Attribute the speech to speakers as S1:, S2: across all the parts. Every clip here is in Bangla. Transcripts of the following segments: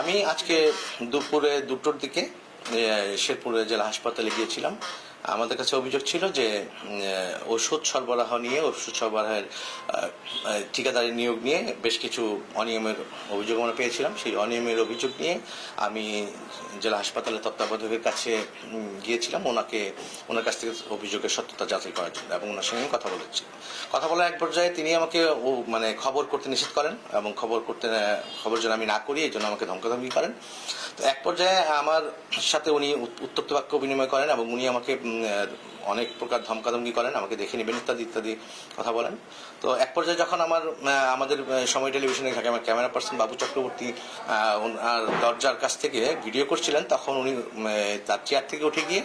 S1: আমি আজকে দুপুরে দুটোর দিকে শেরপুরে জেলা হাসপাতালে গিয়েছিলাম। আমাদের কাছে অভিযোগ ছিল যে ওষুধ সরবরাহ নিয়ে, ওষুধ সরবরাহের ঠিকাদারি নিয়োগ নিয়ে বেশ কিছু অনিয়মের অভিযোগ আমরা পেয়েছিলাম। সেই অনিয়মের অভিযোগ নিয়ে আমি জেলা হাসপাতালের তত্ত্বাবধায়কের কাছে গিয়েছিলাম। ওনাকে, ওনার কাছ থেকে অভিযোগের সত্যতা যাচাই করার জন্য এবং ওনার সঙ্গে কথা বলেছি। কথা বলার এক পর্যায়ে তিনি আমাকে, ও মানে খবর করতে নিষেধ করেন এবং খবর করতে, খবর যেন আমি না করি, এই জন্য আমাকে ধমকাধমকি করেন। তো এক পর্যায়ে আমার সাথে উনি উত- উত্তপ্ত বাক্য বিনিময় করেন এবং উনি আমাকে অনেক প্রকার ধমকাধমকি করেন, আমাকে দেখে নেবেন ইত্যাদি ইত্যাদি কথা বলেন। তো এক পর্যায়ে যখন আমার আমাদের সময় টেলিভিশনে থাকে, আমার ক্যামেরা পার্সন বাবু চক্রবর্তী আর দরজার কাছ থেকে ভিডিও করছিলেন, তখন উনি তার চেয়ার থেকে উঠে গিয়ে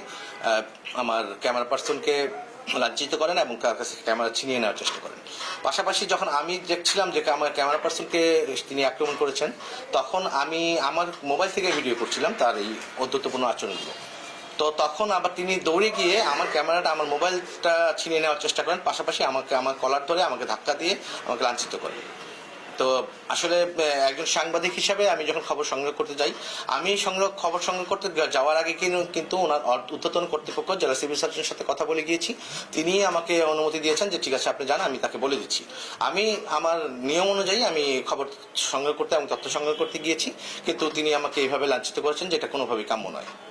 S1: আমার ক্যামেরা পার্সনকে লাঞ্ছিত করেন এবং তার কাছে ক্যামেরা ছিনিয়ে নেওয়ার চেষ্টা করেন। পাশাপাশি যখন আমি দেখছিলাম যে আমার ক্যামেরা পার্সনকে তিনি আক্রমণ করেছেন, তখন আমি আমার মোবাইল থেকে ভিডিও করছিলাম, তার এই অধ্যত্বপূর্ণ আচরণগুলো। তো তখন আবার তিনি দৌড়ে গিয়ে আমার ক্যামেরাটা, আমার মোবাইলটা ছিনিয়ে নেওয়ার চেষ্টা করেন। পাশাপাশি আমাকে, আমার কলার ধরে আমাকে ধাক্কা দিয়ে আমাকে লাঞ্ছিত করেন তো আসলে একজন সাংবাদিক হিসাবে আমি যখন খবর সংগ্রহ করতে যাই, আমি সংগ্রহ, খবর সংগ্রহ করতে যাওয়ার আগে কিন্তু- ওনার ঊর্ধ্বতন কর্তৃপক্ষ, জেলা সিভিল সার্জনের সাথে কথা বলে গিয়েছি। তিনি আমাকে অনুমতি দিয়েছেন যে, ঠিক আছে, আপনি জান আমি তাকে বলে দিচ্ছি। আমি, আমার নিয়ম অনুযায়ী আমি খবর সংগ্রহ করতে এবং তথ্য সংগ্রহ করতে গিয়েছি। কিন্তু তিনি আমাকে এইভাবে লাঞ্ছিত করেছেন যেটা কোনোভাবেই কাম্য নয়।